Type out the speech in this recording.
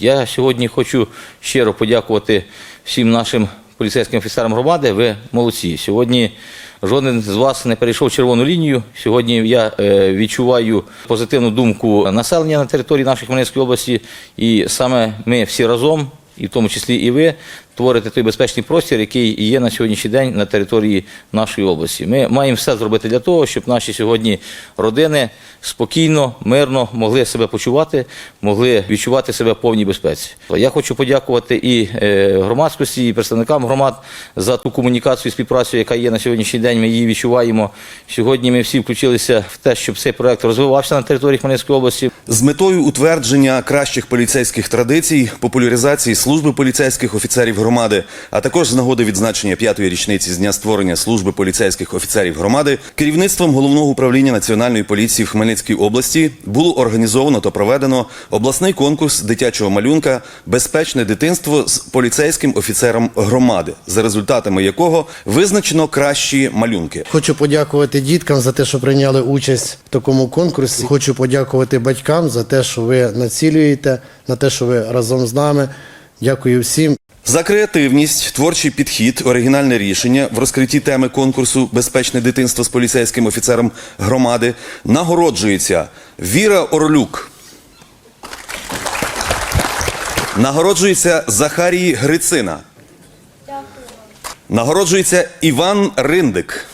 Я сьогодні хочу щиро подякувати всім нашим поліцейським офіцерам громади. Ви молодці. Сьогодні жоден з вас не перейшов червону лінію. Сьогодні я е, відчуваю позитивну думку населення на території нашої Хмельницької області, і саме ми всі разом, і в тому числі і ви, творите той безпечний простір, який є на сьогоднішній день на території нашої області. Ми маємо все зробити для того, щоб наші сьогодні родини спокійно, мирно могли себе почувати, могли відчувати себе в повній безпеці. Я хочу подякувати і е, громадськості, і представникам громад за ту комунікацію і співпрацю, яка є на сьогоднішній день. Ми її відчуваємо. Сьогодні ми всі включилися в те, щоб цей проект розвивався на території Хмельницької області. З метою утвердження кращих поліцейських традицій, популяризації служби поліцейських офіцерів громади, а також з нагоди відзначення п'ятої річниці з дня створення служби поліцейських офіцерів громади, керівництвом головного управління національної поліції в Хмельницькій області було організовано та проведено обласний конкурс дитячого малюнка Безпечне дитинство з поліцейським офіцером громади, за результатами якого визначено кращі малюнки. Хочу подякувати діткам за те, що прийняли участь в такому конкурсі. Хочу подякувати батькам за те, що ви націлюєте, на те, що ви разом з нами. Дякую всім. За креативність, творчий підхід, оригінальне рішення в розкритті теми конкурсу Безпечне дитинство з поліцейським офіцером громади нагороджується Віра Орлюк. Нагороджується Захарій Грицина. Нагороджується Іван Риндик.